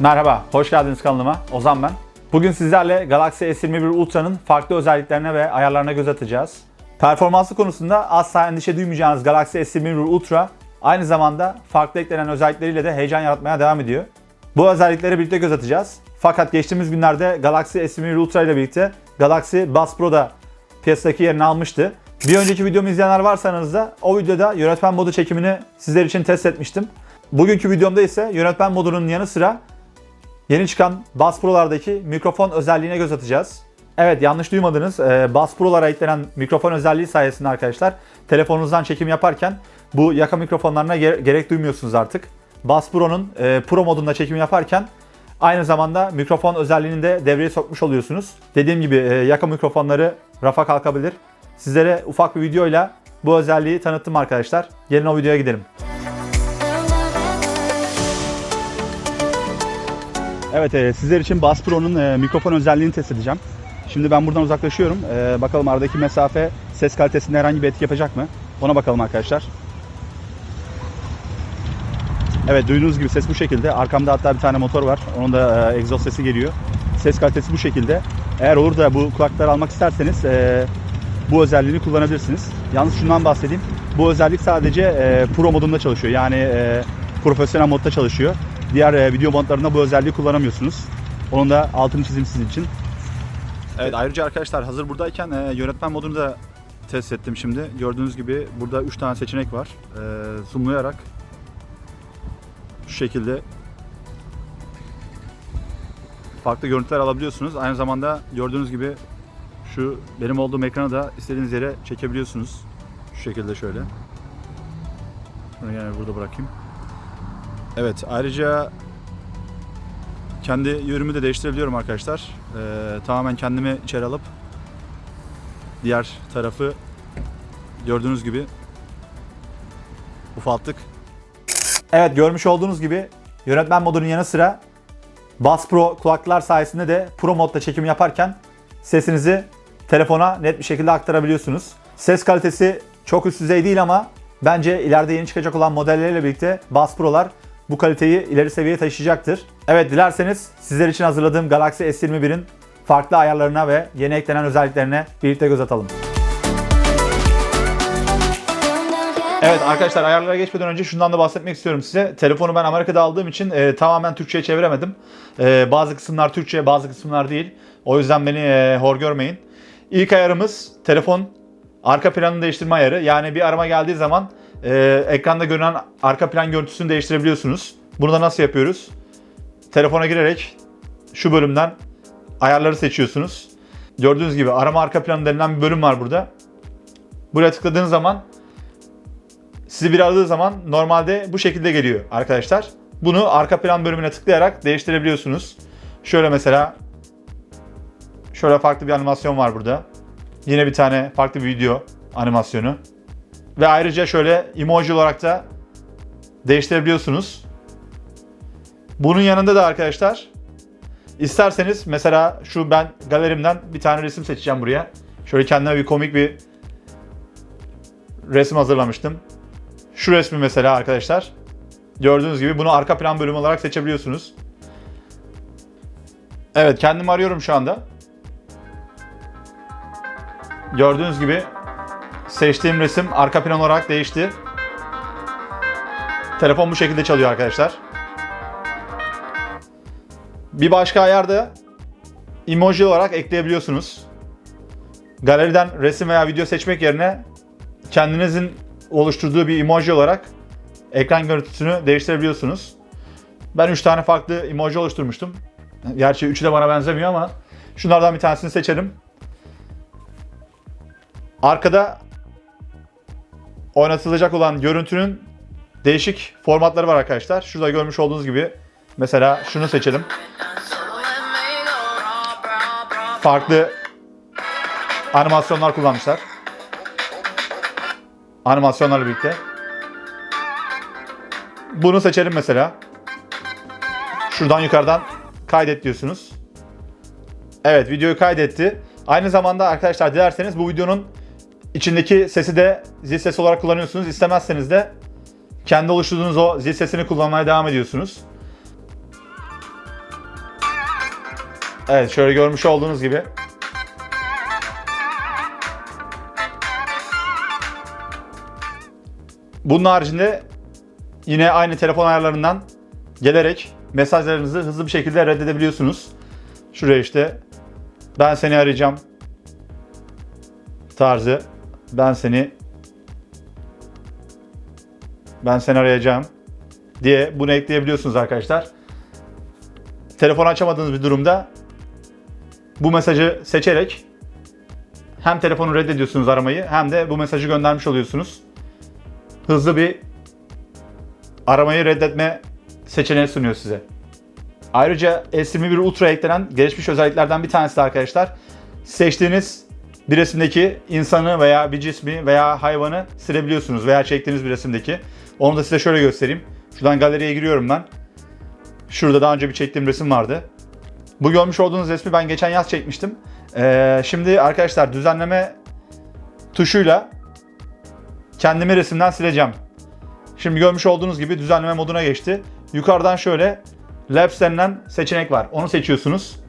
Merhaba, hoş geldiniz kanalıma. Ozan ben. Bugün sizlerle Galaxy S21 Ultra'nın farklı özelliklerine ve ayarlarına göz atacağız. Performansı konusunda asla endişe duymayacağınız Galaxy S21 Ultra aynı zamanda farklı eklenen özellikleriyle de heyecan yaratmaya devam ediyor. Bu özelliklere birlikte göz atacağız. Fakat geçtiğimiz günlerde Galaxy S21 Ultra ile birlikte Galaxy Buds Pro da piyasadaki yerini almıştı. Bir önceki videomu izleyenler varsanız da o videoda yönetmen modu çekimini sizler için test etmiştim. Bugünkü videomda ise yönetmen modunun yanı sıra Yeni çıkan Buds Pro'lardaki mikrofon özelliğine göz atacağız. Evet yanlış duymadınız. Ee, Buds Pro'lara eklenen mikrofon özelliği sayesinde arkadaşlar telefonunuzdan çekim yaparken bu yaka mikrofonlarına ge- gerek duymuyorsunuz artık. Buds Pro'nun e, Pro modunda çekim yaparken aynı zamanda mikrofon özelliğini de devreye sokmuş oluyorsunuz. Dediğim gibi e, yaka mikrofonları rafa kalkabilir. Sizlere ufak bir videoyla bu özelliği tanıttım arkadaşlar. Gelin o videoya gidelim. Evet, e, sizler için Bass Pro'nun e, mikrofon özelliğini test edeceğim. Şimdi ben buradan uzaklaşıyorum. E, bakalım aradaki mesafe ses kalitesinde herhangi bir etki yapacak mı? Ona bakalım arkadaşlar. Evet, duyduğunuz gibi ses bu şekilde. Arkamda hatta bir tane motor var. Onun da e, egzoz sesi geliyor. Ses kalitesi bu şekilde. Eğer olur da bu kulaklıkları almak isterseniz e, bu özelliğini kullanabilirsiniz. Yalnız şundan bahsedeyim. Bu özellik sadece e, Pro modunda çalışıyor. Yani e, profesyonel modda çalışıyor. Diğer e, video modlarında bu özelliği kullanamıyorsunuz. Onun da altını çizeyim sizin için. Evet ayrıca arkadaşlar hazır buradayken e, yönetmen modunu da test ettim şimdi. Gördüğünüz gibi burada 3 tane seçenek var. E, zoomlayarak şu şekilde farklı görüntüler alabiliyorsunuz. Aynı zamanda gördüğünüz gibi şu benim olduğum ekranı da istediğiniz yere çekebiliyorsunuz. Şu şekilde şöyle. Şunu yani burada bırakayım. Evet ayrıca kendi yönümü de değiştirebiliyorum arkadaşlar. Ee, tamamen kendimi içeri alıp diğer tarafı gördüğünüz gibi ufalttık. Evet görmüş olduğunuz gibi yönetmen modunun yanı sıra Bass Pro kulaklıklar sayesinde de Pro modda çekim yaparken sesinizi telefona net bir şekilde aktarabiliyorsunuz. Ses kalitesi çok üst düzey değil ama bence ileride yeni çıkacak olan modelleriyle birlikte Bass Pro'lar bu kaliteyi ileri seviyeye taşıyacaktır. Evet dilerseniz sizler için hazırladığım Galaxy S21'in farklı ayarlarına ve yeni eklenen özelliklerine birlikte göz atalım. Evet arkadaşlar ayarlara geçmeden önce şundan da bahsetmek istiyorum size. Telefonu ben Amerika'da aldığım için e, tamamen Türkçe'ye çeviremedim. E, bazı kısımlar Türkçe, bazı kısımlar değil. O yüzden beni e, hor görmeyin. İlk ayarımız telefon arka planını değiştirme ayarı. Yani bir arama geldiği zaman e, ekranda görünen arka plan görüntüsünü değiştirebiliyorsunuz. Bunu da nasıl yapıyoruz? Telefona girerek şu bölümden ayarları seçiyorsunuz. Gördüğünüz gibi arama arka planı denilen bir bölüm var burada. Buraya tıkladığınız zaman sizi bir aradığı zaman normalde bu şekilde geliyor arkadaşlar. Bunu arka plan bölümüne tıklayarak değiştirebiliyorsunuz. Şöyle mesela şöyle farklı bir animasyon var burada. Yine bir tane farklı bir video animasyonu. Ve ayrıca şöyle emoji olarak da değiştirebiliyorsunuz. Bunun yanında da arkadaşlar isterseniz mesela şu ben galerimden bir tane resim seçeceğim buraya. Şöyle kendime bir komik bir resim hazırlamıştım. Şu resmi mesela arkadaşlar. Gördüğünüz gibi bunu arka plan bölümü olarak seçebiliyorsunuz. Evet kendimi arıyorum şu anda. Gördüğünüz gibi seçtiğim resim arka plan olarak değişti. Telefon bu şekilde çalıyor arkadaşlar. Bir başka ayarda emoji olarak ekleyebiliyorsunuz. Galeriden resim veya video seçmek yerine kendinizin oluşturduğu bir emoji olarak ekran görüntüsünü değiştirebiliyorsunuz. Ben 3 tane farklı emoji oluşturmuştum. Gerçi üçü de bana benzemiyor ama şunlardan bir tanesini seçelim. Arkada oynatılacak olan görüntünün değişik formatları var arkadaşlar. Şurada görmüş olduğunuz gibi mesela şunu seçelim. Farklı animasyonlar kullanmışlar. Animasyonlarla birlikte. Bunu seçelim mesela. Şuradan yukarıdan kaydet diyorsunuz. Evet videoyu kaydetti. Aynı zamanda arkadaşlar dilerseniz bu videonun içindeki sesi de zil sesi olarak kullanıyorsunuz. İstemezseniz de kendi oluşturduğunuz o zil sesini kullanmaya devam ediyorsunuz. Evet şöyle görmüş olduğunuz gibi. Bunun haricinde yine aynı telefon ayarlarından gelerek mesajlarınızı hızlı bir şekilde reddedebiliyorsunuz. Şuraya işte ben seni arayacağım tarzı ben seni ben seni arayacağım diye bunu ekleyebiliyorsunuz arkadaşlar. Telefon açamadığınız bir durumda bu mesajı seçerek hem telefonu reddediyorsunuz aramayı hem de bu mesajı göndermiş oluyorsunuz. Hızlı bir aramayı reddetme seçeneği sunuyor size. Ayrıca S21 Ultra eklenen gelişmiş özelliklerden bir tanesi de arkadaşlar. Seçtiğiniz bir resimdeki insanı veya bir cismi veya hayvanı silebiliyorsunuz veya çektiğiniz bir resimdeki. Onu da size şöyle göstereyim. Şuradan galeriye giriyorum ben. Şurada daha önce bir çektiğim resim vardı. Bu görmüş olduğunuz resmi ben geçen yaz çekmiştim. Ee, şimdi arkadaşlar düzenleme tuşuyla kendimi resimden sileceğim. Şimdi görmüş olduğunuz gibi düzenleme moduna geçti. Yukarıdan şöyle Labs denilen seçenek var. Onu seçiyorsunuz.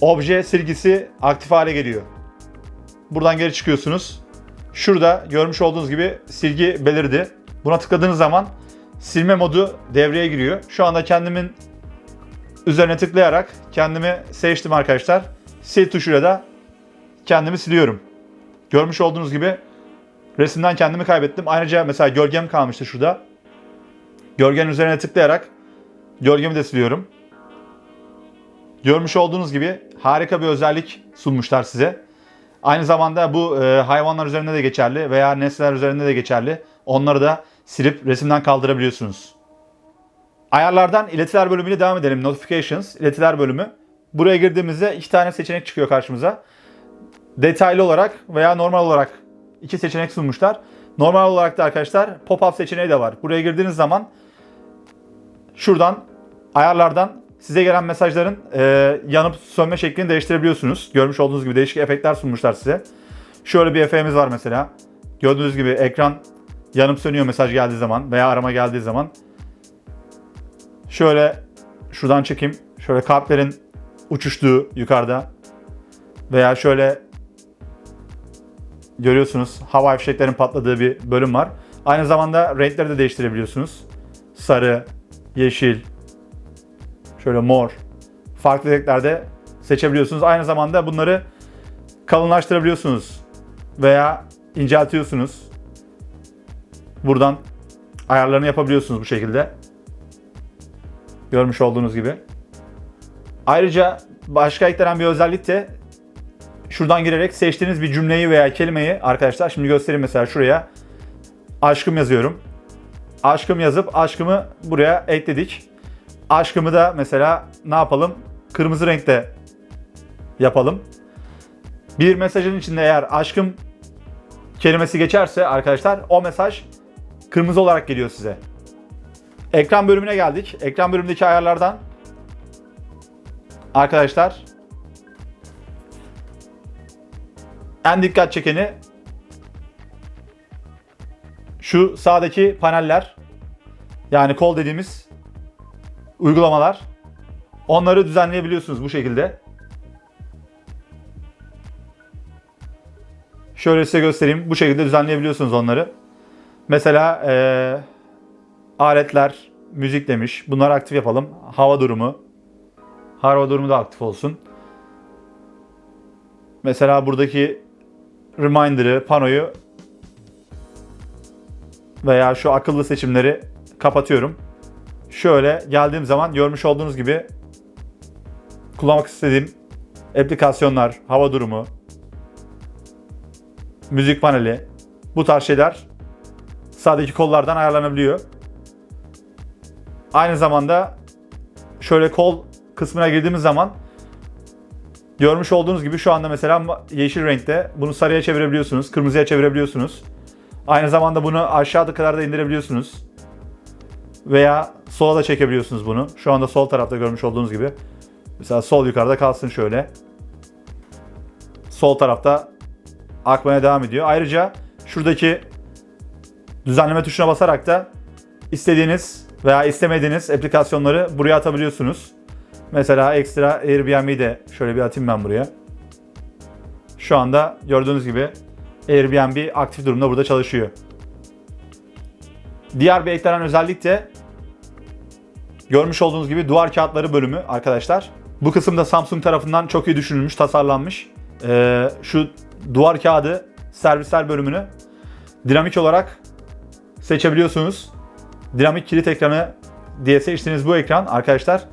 Obje silgisi aktif hale geliyor. Buradan geri çıkıyorsunuz. Şurada görmüş olduğunuz gibi silgi belirdi. Buna tıkladığınız zaman silme modu devreye giriyor. Şu anda kendimin üzerine tıklayarak kendimi seçtim arkadaşlar. Sil tuşuyla da kendimi siliyorum. Görmüş olduğunuz gibi resimden kendimi kaybettim. Ayrıca mesela gölgem kalmıştı şurada. Gölgenin üzerine tıklayarak gölgemi de siliyorum. Görmüş olduğunuz gibi harika bir özellik sunmuşlar size. Aynı zamanda bu e, hayvanlar üzerinde de geçerli veya nesneler üzerinde de geçerli. Onları da silip resimden kaldırabiliyorsunuz. Ayarlardan iletiler bölümüyle devam edelim. Notifications, iletiler bölümü. Buraya girdiğimizde iki tane seçenek çıkıyor karşımıza. Detaylı olarak veya normal olarak iki seçenek sunmuşlar. Normal olarak da arkadaşlar pop-up seçeneği de var. Buraya girdiğiniz zaman şuradan ayarlardan size gelen mesajların e, yanıp sönme şeklini değiştirebiliyorsunuz. Görmüş olduğunuz gibi değişik efektler sunmuşlar size. Şöyle bir efektimiz var mesela. Gördüğünüz gibi ekran yanıp sönüyor mesaj geldiği zaman veya arama geldiği zaman. Şöyle şuradan çekeyim. Şöyle kalplerin uçuştuğu yukarıda veya şöyle görüyorsunuz hava fişeklerin patladığı bir bölüm var. Aynı zamanda renkleri de değiştirebiliyorsunuz. Sarı, yeşil, şöyle mor farklı renklerde seçebiliyorsunuz. Aynı zamanda bunları kalınlaştırabiliyorsunuz veya inceltiyorsunuz. Buradan ayarlarını yapabiliyorsunuz bu şekilde. Görmüş olduğunuz gibi. Ayrıca başka eklenen bir özellik de şuradan girerek seçtiğiniz bir cümleyi veya kelimeyi arkadaşlar şimdi göstereyim mesela şuraya aşkım yazıyorum. Aşkım yazıp aşkımı buraya ekledik. Aşkımı da mesela ne yapalım? Kırmızı renkte yapalım. Bir mesajın içinde eğer aşkım kelimesi geçerse arkadaşlar o mesaj kırmızı olarak geliyor size. Ekran bölümüne geldik. Ekran bölümündeki ayarlardan arkadaşlar en dikkat çekeni şu sağdaki paneller yani kol dediğimiz uygulamalar onları düzenleyebiliyorsunuz bu şekilde. Şöyle size göstereyim. Bu şekilde düzenleyebiliyorsunuz onları. Mesela eee, aletler, müzik demiş. Bunları aktif yapalım. Hava durumu. Hava durumu da aktif olsun. Mesela buradaki reminder'ı, panoyu veya şu akıllı seçimleri kapatıyorum. Şöyle geldiğim zaman görmüş olduğunuz gibi kullanmak istediğim aplikasyonlar, hava durumu, müzik paneli bu tarz şeyler sağdaki kollardan ayarlanabiliyor. Aynı zamanda şöyle kol kısmına girdiğimiz zaman görmüş olduğunuz gibi şu anda mesela yeşil renkte bunu sarıya çevirebiliyorsunuz, kırmızıya çevirebiliyorsunuz. Aynı zamanda bunu aşağıda kadar da indirebiliyorsunuz. Veya sola da çekebiliyorsunuz bunu. Şu anda sol tarafta görmüş olduğunuz gibi. Mesela sol yukarıda kalsın şöyle. Sol tarafta akmaya devam ediyor. Ayrıca şuradaki düzenleme tuşuna basarak da istediğiniz veya istemediğiniz aplikasyonları buraya atabiliyorsunuz. Mesela ekstra Airbnb'yi de şöyle bir atayım ben buraya. Şu anda gördüğünüz gibi Airbnb aktif durumda burada çalışıyor. Diğer bir eklenen özellik de görmüş olduğunuz gibi duvar kağıtları bölümü arkadaşlar. Bu kısımda Samsung tarafından çok iyi düşünülmüş, tasarlanmış. Ee, şu duvar kağıdı servisler bölümünü dinamik olarak seçebiliyorsunuz. Dinamik kilit ekranı diye seçtiğiniz bu ekran arkadaşlar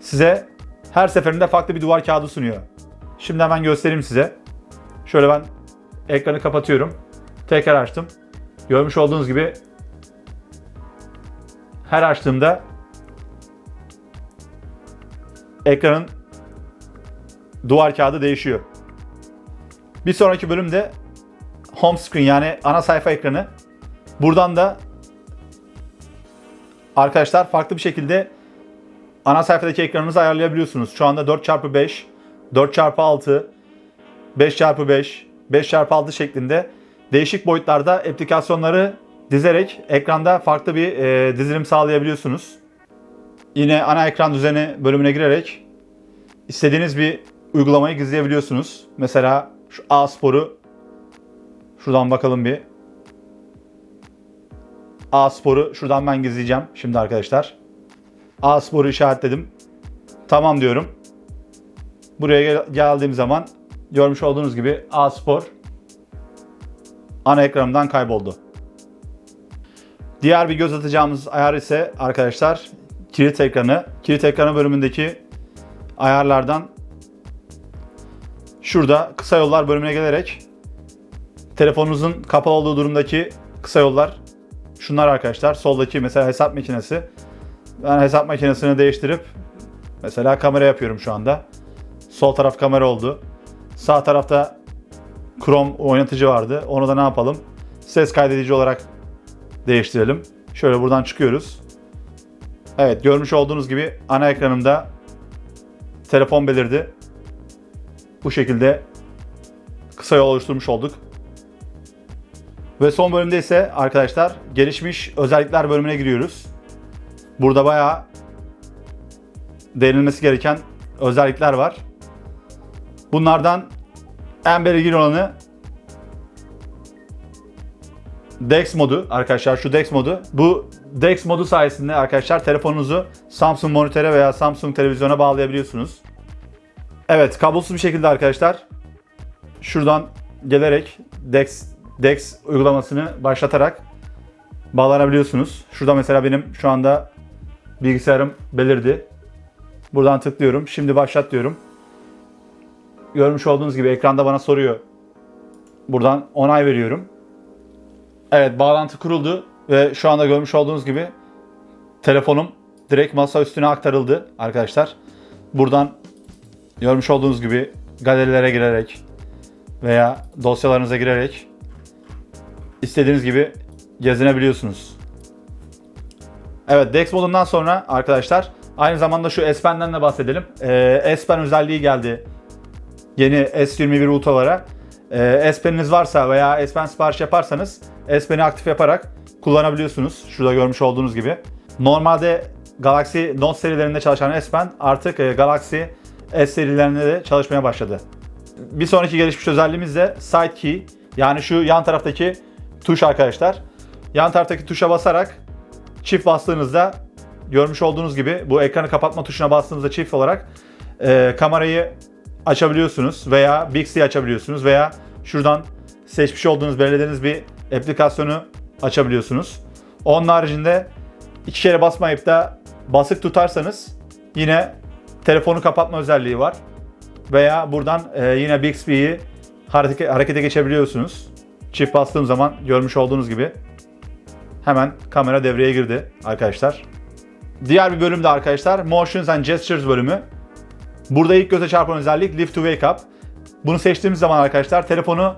size her seferinde farklı bir duvar kağıdı sunuyor. Şimdi hemen göstereyim size. Şöyle ben ekranı kapatıyorum. Tekrar açtım. Görmüş olduğunuz gibi her açtığımda ekranın duvar kağıdı değişiyor. Bir sonraki bölümde home screen yani ana sayfa ekranı. Buradan da arkadaşlar farklı bir şekilde ana sayfadaki ekranınızı ayarlayabiliyorsunuz. Şu anda 4x5, 4x6, 5x5, 5x6 şeklinde değişik boyutlarda aplikasyonları dizerek ekranda farklı bir e, dizilim sağlayabiliyorsunuz. Yine ana ekran düzeni bölümüne girerek istediğiniz bir uygulamayı gizleyebiliyorsunuz. Mesela şu A sporu şuradan bakalım bir. A sporu şuradan ben gizleyeceğim şimdi arkadaşlar. A sporu işaretledim. Tamam diyorum. Buraya gel- geldiğim zaman görmüş olduğunuz gibi A spor ana ekranımdan kayboldu. Diğer bir göz atacağımız ayar ise arkadaşlar kilit ekranı. Kilit ekranı bölümündeki ayarlardan şurada kısa yollar bölümüne gelerek telefonunuzun kapalı olduğu durumdaki kısa yollar şunlar arkadaşlar. Soldaki mesela hesap makinesi. Ben hesap makinesini değiştirip mesela kamera yapıyorum şu anda. Sol taraf kamera oldu. Sağ tarafta Chrome oynatıcı vardı. Onu da ne yapalım? Ses kaydedici olarak değiştirelim. Şöyle buradan çıkıyoruz. Evet görmüş olduğunuz gibi ana ekranımda telefon belirdi. Bu şekilde kısa yol oluşturmuş olduk. Ve son bölümde ise arkadaşlar gelişmiş özellikler bölümüne giriyoruz. Burada bayağı değinilmesi gereken özellikler var. Bunlardan en belirgin olanı DeX modu arkadaşlar şu DeX modu. Bu DeX modu sayesinde arkadaşlar telefonunuzu Samsung monitöre veya Samsung televizyona bağlayabiliyorsunuz. Evet kablosuz bir şekilde arkadaşlar şuradan gelerek DeX, DeX uygulamasını başlatarak bağlanabiliyorsunuz. Şurada mesela benim şu anda bilgisayarım belirdi. Buradan tıklıyorum. Şimdi başlat diyorum. Görmüş olduğunuz gibi ekranda bana soruyor. Buradan onay veriyorum. Evet bağlantı kuruldu ve şu anda görmüş olduğunuz gibi telefonum direkt masa üstüne aktarıldı arkadaşlar. Buradan görmüş olduğunuz gibi galerilere girerek veya dosyalarınıza girerek istediğiniz gibi gezinebiliyorsunuz. Evet Dex modundan sonra arkadaşlar aynı zamanda şu S Pen'den de bahsedelim. Ee, S Pen özelliği geldi yeni S21 Ultra'lara. Ee, S Pen'iniz varsa veya S Pen sipariş yaparsanız S Pen'i aktif yaparak kullanabiliyorsunuz. Şurada görmüş olduğunuz gibi. Normalde Galaxy Note serilerinde çalışan S Pen artık e, Galaxy S serilerinde de çalışmaya başladı. Bir sonraki gelişmiş özelliğimiz de Side Key. Yani şu yan taraftaki tuş arkadaşlar. Yan taraftaki tuşa basarak çift bastığınızda görmüş olduğunuz gibi bu ekranı kapatma tuşuna bastığınızda çift olarak e, kamerayı açabiliyorsunuz veya Bixby'yi açabiliyorsunuz veya şuradan seçmiş olduğunuz belirlediğiniz bir aplikasyonu açabiliyorsunuz. Onun haricinde iki kere basmayıp da basık tutarsanız yine telefonu kapatma özelliği var. Veya buradan e, yine Bixby'yi hareke- harekete geçebiliyorsunuz. Çift bastığım zaman görmüş olduğunuz gibi hemen kamera devreye girdi arkadaşlar. Diğer bir bölümde arkadaşlar Motions and Gestures bölümü. Burada ilk göze çarpan özellik Lift to Wake Up. Bunu seçtiğimiz zaman arkadaşlar telefonu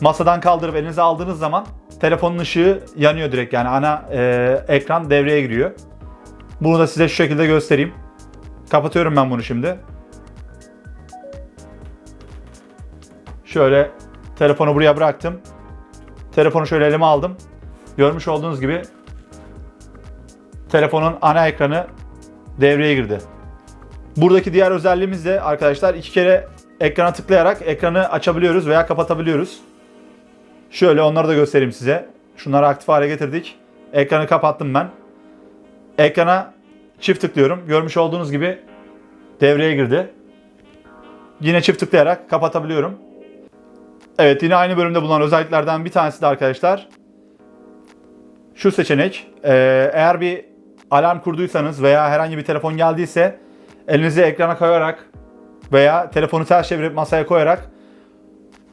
masadan kaldırıp elinize aldığınız zaman telefonun ışığı yanıyor direkt yani ana e, ekran devreye giriyor. Bunu da size şu şekilde göstereyim. Kapatıyorum ben bunu şimdi. Şöyle telefonu buraya bıraktım. Telefonu şöyle elime aldım. Görmüş olduğunuz gibi telefonun ana ekranı devreye girdi. Buradaki diğer özelliğimiz de arkadaşlar iki kere ekrana tıklayarak ekranı açabiliyoruz veya kapatabiliyoruz. Şöyle onları da göstereyim size. Şunları aktif hale getirdik. Ekranı kapattım ben. Ekrana çift tıklıyorum. Görmüş olduğunuz gibi devreye girdi. Yine çift tıklayarak kapatabiliyorum. Evet yine aynı bölümde bulunan özelliklerden bir tanesi de arkadaşlar şu seçenek. Ee, eğer bir alarm kurduysanız veya herhangi bir telefon geldiyse elinizi ekrana koyarak veya telefonu ters çevirip masaya koyarak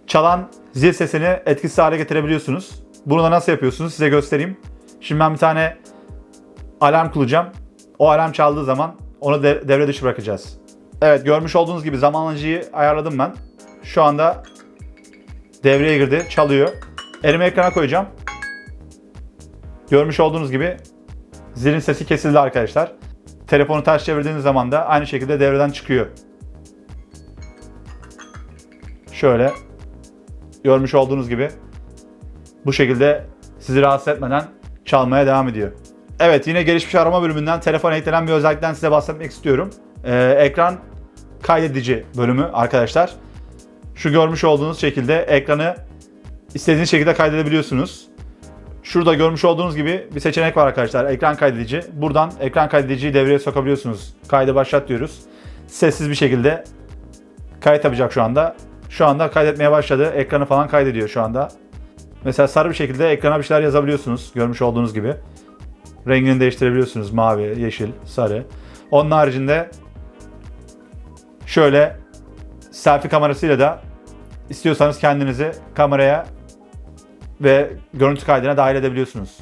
çalan zil sesini etkisiz hale getirebiliyorsunuz. Bunu da nasıl yapıyorsunuz size göstereyim. Şimdi ben bir tane alarm kuracağım. O alarm çaldığı zaman onu de- devre dışı bırakacağız. Evet görmüş olduğunuz gibi zamanlayıcıyı ayarladım ben. Şu anda devreye girdi, çalıyor. Elimi ekrana koyacağım. Görmüş olduğunuz gibi zilin sesi kesildi arkadaşlar. Telefonu ters çevirdiğiniz zaman da aynı şekilde devreden çıkıyor. Şöyle görmüş olduğunuz gibi bu şekilde sizi rahatsız etmeden çalmaya devam ediyor. Evet yine gelişmiş arama bölümünden telefona eklenen bir özellikten size bahsetmek istiyorum. Ee, ekran kaydedici bölümü arkadaşlar. Şu görmüş olduğunuz şekilde ekranı istediğiniz şekilde kaydedebiliyorsunuz. Şurada görmüş olduğunuz gibi bir seçenek var arkadaşlar. Ekran kaydedici. Buradan ekran kaydediciyi devreye sokabiliyorsunuz. Kaydı başlat diyoruz. Sessiz bir şekilde kayıt yapacak şu anda. Şu anda kaydetmeye başladı. Ekranı falan kaydediyor şu anda. Mesela sarı bir şekilde ekrana bir şeyler yazabiliyorsunuz. Görmüş olduğunuz gibi. Rengini değiştirebiliyorsunuz. Mavi, yeşil, sarı. Onun haricinde şöyle selfie kamerasıyla da istiyorsanız kendinizi kameraya ve görüntü kaydına dahil edebiliyorsunuz.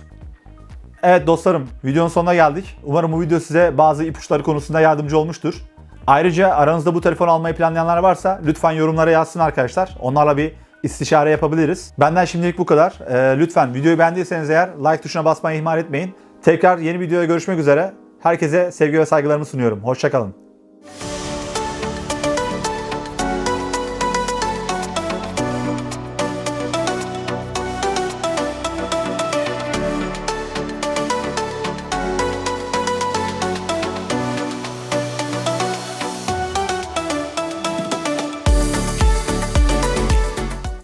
Evet dostlarım, videonun sonuna geldik. Umarım bu video size bazı ipuçları konusunda yardımcı olmuştur. Ayrıca aranızda bu telefonu almayı planlayanlar varsa lütfen yorumlara yazsın arkadaşlar. Onlarla bir istişare yapabiliriz. Benden şimdilik bu kadar. Ee, lütfen videoyu beğendiyseniz eğer like tuşuna basmayı ihmal etmeyin. Tekrar yeni videoda görüşmek üzere. Herkese sevgi ve saygılarımı sunuyorum. Hoşçakalın.